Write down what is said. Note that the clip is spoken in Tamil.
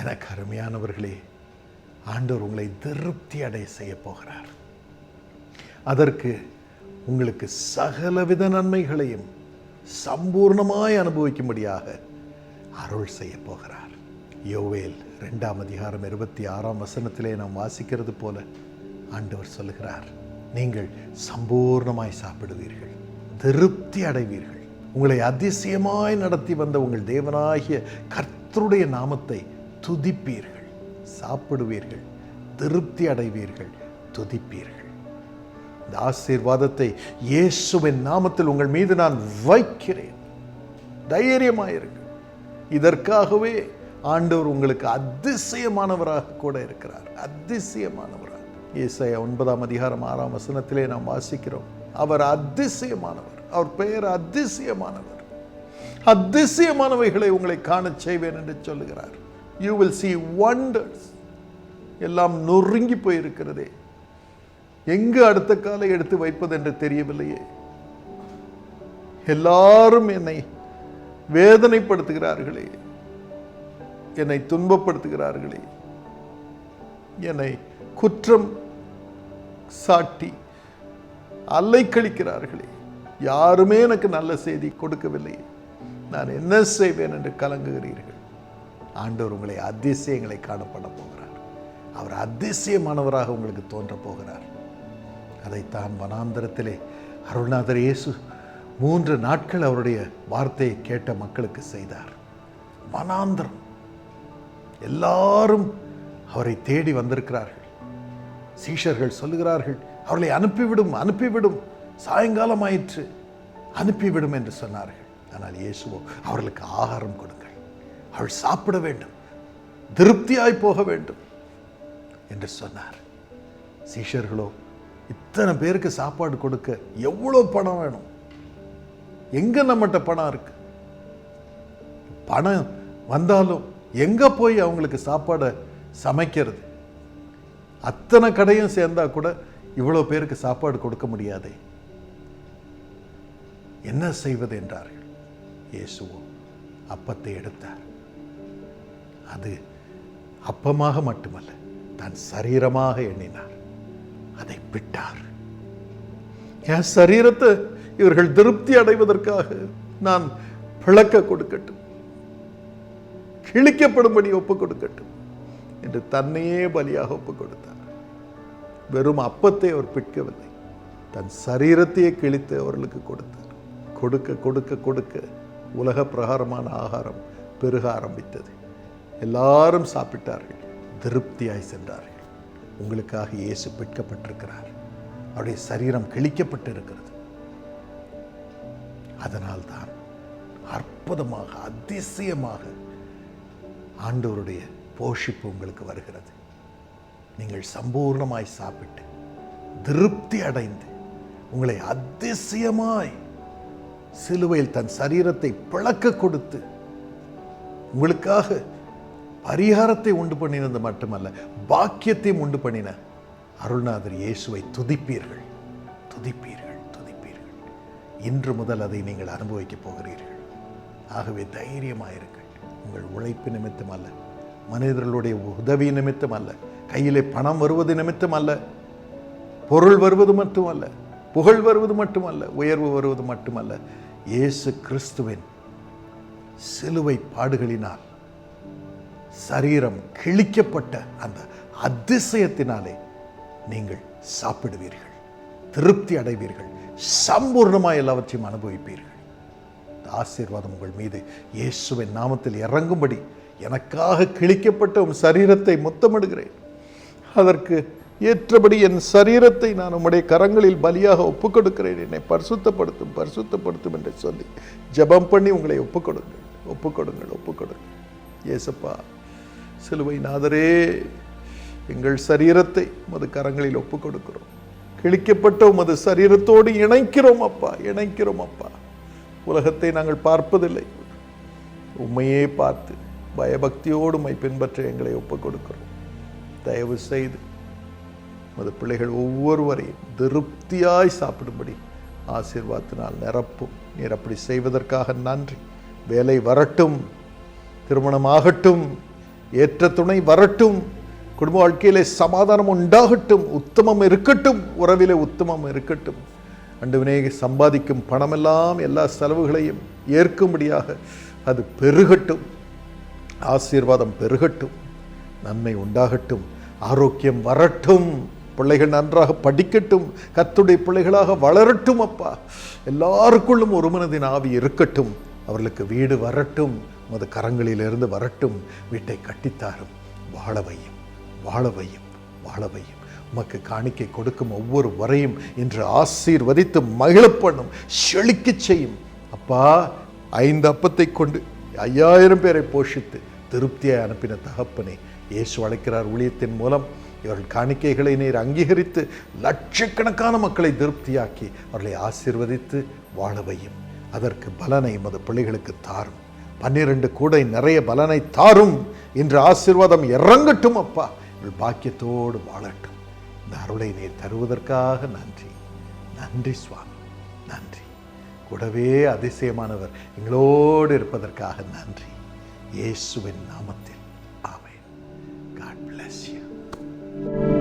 எனக்கு அருமையானவர்களே ஆண்டவர் உங்களை திருப்தி அடைய செய்ய போகிறார். அதற்கு உங்களுக்கு சகலவித நன்மைகளையும் சம்பூர்ணமாய் அனுபவிக்கும்படியாக அருள் செய்ய போகிறார். யோவேல் ரெண்டாம் அதிகாரம் இருபத்தி ஆறாம் வசனத்திலே நாம் வாசிக்கிறது போல ஆண்டவர் சொல்லுகிறார் நீங்கள் சம்பூர்ணமாய் சாப்பிடுவீர்கள் திருப்தி அடைவீர்கள். உங்களை அதிசயமாய் நடத்தி வந்த உங்கள் தேவனாகிய கர்த்தருடைய நாமத்தை துதிப்பீர்கள். சாப்பிடுவீர்கள். திருப்தி அடைவீர்கள். துதிப்பீர்கள். இந்த ஆசீர்வாதத்தை இயேசுவின் நாமத்தில் உங்கள் மீது நான் வைக்கிறேன். தைரியமாயிருங்கள். இதற்காகவே ஆண்டவர் உங்களுக்கு அதிசயமானவராக கூட இருக்கிறார். அதிசயமானவராக. இயேசைய ஒன்பதாம் அதிகாரம் ஆறாம் வசனத்திலே நாம் வாசிக்கிறோம். அவர் அதிசயமானவர். அவர் பெயர் அதிசயமானவர். அதிசயமானவைகளை உங்களை காணச் செய்வேன் என்று சொல்லுகிறார். யூ வில் சி ஒண்டர்ஸ் எல்லாம் நொறுங்கி போயிருக்கிறதே. எங்கு அடுத்த காலை எடுத்து வைப்பது என்று தெரியவில்லையே. எல்லாரும் என்னை வேதனைப்படுத்துகிறார்களே. என்னை துன்பப்படுத்துகிறார்களே. என்னை குற்றம் சாட்டி அல்லைக்கழிக்கிறார்களே யாருமே எனக்கு நல்ல செய்தி கொடுக்கவில்லை நான் என்ன செய்வேன் என்று கலங்குகிறீர்கள்? ஆண்டவர் உங்களை அதிசயங்களை காணப்பட போகிறார். அவர் அதிசயமானவராக உங்களுக்கு தோன்றப் போகிறார். அதைத்தான் வனாந்தரத்திலே அருள்நாதர் இயேசு மூன்று நாட்கள் அவருடைய வார்த்தையை கேட்ட மக்களுக்கு செய்தார். வனாந்தரம். எல்லாரும் அவரை தேடி வந்திருக்கிறார்கள். சீஷர்கள் சொல்லுகிறார்கள் அவர்களை அனுப்பிவிடும் அனுப்பிவிடும். சாயங்காலம் ஆயிற்று அனுப்பிவிடும் என்று சொன்னார்கள். ஆனால் இயேசுவோ அவர்களுக்கு ஆகாரம் கொடுங்க அவள் சாப்பிட வேண்டும். திருப்தியாய் போக வேண்டும் என்று சொன்னார். சீஷர்களோ இத்தனை பேருக்கு சாப்பாடு கொடுக்க எவ்வளோ பணம் வேணும்? எங்க நம்மகிட்ட பணம் இருக்கு? பணம் வந்தாலும் எங்க போய் அவங்களுக்கு சாப்பாடை சமைக்கிறது? அத்தனை கடையும் சேர்ந்தா கூட இவ்வளோ பேருக்கு சாப்பாடு கொடுக்க முடியாதே. என்ன செய்வது என்றார்கள்? இயேசுவோ அப்பத்தை எடுத்தார். அது அப்பமாக மட்டுமல்ல தன் சரீரமாக எண்ணினார். அதை பிட்டார் என் சரீரத்தை இவர்கள் திருப்தி அடைவதற்காக நான் பிளக்க கொடுக்கட்டும். கிழிக்கப்படும்படி ஒப்பு கொடுக்கட்டும் என்று தன்னையே பலியாக ஒப்பு கொடுத்தார். வெறும் அப்பத்தை அவர் பிற்கவில்லை தன் சரீரத்தையே கிழித்து அவர்களுக்கு கொடுத்தார். கொடுக்க கொடுக்க கொடுக்க உலக பிரகாரமான ஆகாரம் பெருக ஆரம்பித்தது. எல்லாரும் சாப்பிட்டார்கள் திருப்தியாய் சென்றார்கள். உங்களுக்காக இயேசு பிற்கப்பட்டிருக்கிறார் அவருடைய சரீரம் கிழிக்கப்பட்டு இருக்கிறது அதனால்தான் அற்புதமாக அதிசயமாக ஆண்டவருடைய போஷிப்பு உங்களுக்கு வருகிறது. நீங்கள் சம்பூர்ணமாய் சாப்பிட்டு திருப்தி அடைந்து உங்களை அதிசயமாய் சிலுவையில் தன் சரீரத்தை பிளக்க கொடுத்து உங்களுக்காக பரிகாரத்தை உண்டு பண்ணினது மட்டுமல்ல பாக்கியத்தையும் உண்டு பண்ணின அருள்நாதர் இயேசுவை துதிப்பீர்கள். துதிப்பீர்கள் துதிப்பீர்கள். இன்று முதல் அதை நீங்கள் அனுபவிக்கப் போகிறீர்கள். ஆகவே தைரியமாயிருங்கள். உங்கள் உழைப்பு நிமித்தம் அல்ல மனிதர்களுடைய உதவி நிமித்தம் அல்ல கையிலே பணம் வருவது நிமித்தம் அல்ல பொருள் வருவது மட்டுமல்ல புகழ் வருவது மட்டுமல்ல உயர்வு வருவது மட்டுமல்ல இயேசு கிறிஸ்துவின் சிலுவை பாடுகளினால் சரீரம் கிழிக்கப்பட்ட அந்த அதிசயத்தினாலே நீங்கள் சாப்பிடுவீர்கள் திருப்தி அடைவீர்கள் சம்பூர்ணமாக எல்லாவற்றையும் அனுபவிப்பீர்கள். ஆசீர்வாதம் உங்கள் மீது இயேசுவின் நாமத்தில் இறங்கும்படி எனக்காக கிழிக்கப்பட்ட உன் சரீரத்தை முத்தமிடுகிறேன். அதற்கு ஏற்றபடி என் சரீரத்தை நான் உம்முடைய கரங்களில் பலியாக ஒப்புக் கொடுக்கிறேன் என்னை பரிசுத்தப்படுத்தும் பரிசுத்தப்படுத்தும் என்று சொல்லி ஜெபம் பண்ணி உங்களை ஒப்புக் கொடுங்கள் ஒப்புக் கொடுங்கள் ஒப்புக் கொடுங்கள் ஏசப்பா சிலுவை நாதரே எங்கள் சரீரத்தை உமது கரங்களில் ஒப்பு கொடுக்கிறோம். கிழிக்கப்பட்ட உமது சரீரத்தோடு இணைக்கிறோம் அப்பா இணைக்கிறோம் அப்பா. உலகத்தை நாங்கள் பார்ப்பதில்லை. உண்மையே பார்த்து பயபக்தியோடு உம்மை பின்பற்ற எங்களை ஒப்புக் கொடுக்கிறோம். தயவு செய்து உமது பிள்ளைகள் ஒவ்வொருவரையும் திருப்தியாய் சாப்பிடும்படி ஆசீர்வாதத்தினால் நிரப்பும். நீர் அப்படி செய்வதற்காக நன்றி. வேலை வரட்டும். திருமணம் ஆகட்டும் ஏற்ற துணை வரட்டும். குடும்ப வாழ்க்கையிலே சமாதானம் உண்டாகட்டும். உத்தமம் இருக்கட்டும். உறவிலே உத்தமம் இருக்கட்டும். அண்டு அண்டுவனே சம்பாதிக்கும் பணமெல்லாம் எல்லா செலவுகளையும் ஏற்கும்படியாக அது பெருகட்டும். ஆசீர்வாதம் பெருகட்டும். நன்மை உண்டாகட்டும். ஆரோக்கியம் வரட்டும். பிள்ளைகள் நன்றாக படிக்கட்டும். கத்துடைய பிள்ளைகளாக வளரட்டும் அப்பா. எல்லாருக்குள்ளும் ஒரு மனதின் ஆவி இருக்கட்டும். அவர்களுக்கு வீடு வரட்டும். உமது கரங்களிலிருந்து வரட்டும் வீட்டை கட்டித்தாரும். வாழவையும் வாழவையும் வாழவையும் உமக்கு காணிக்கை கொடுக்கும் ஒவ்வொரு வரையும் இன்று ஆசீர்வதித்து மகிழப் பண்ணும் செழிக்கச் செய்யும். அப்பா ஐந்து அப்பத்தை கொண்டு ஐயாயிரம் பேரை போஷித்து திருப்தியாய் அனுப்பின தகப்பனே இயேசு அழைக்கிறார் ஊழியத்தின் மூலம். இவர்கள் காணிக்கைகளை நீர் அங்கீகரித்து லட்சக்கணக்கான மக்களை திருப்தியாக்கி அவர்களை ஆசீர்வதித்து வாழவையும் அதற்கு பலனை எமது பிள்ளைகளுக்கு தாரும். பன்னிரண்டு கூடை நிறைய பலனை தாரும். இன்று ஆசீர்வாதம் இறங்கட்டும் அப்பா. இவள் பாக்கியத்தோடு வாழட்டும். இந்த அருளை நீர் தருவதற்காக நன்றி. நன்றி சுவாமி. நன்றி. கூடவே அதிசயமானவர் எங்களோடு இருப்பதற்காக நன்றி. இயேசுவின் நாமத்தில். ஆமேன். God bless you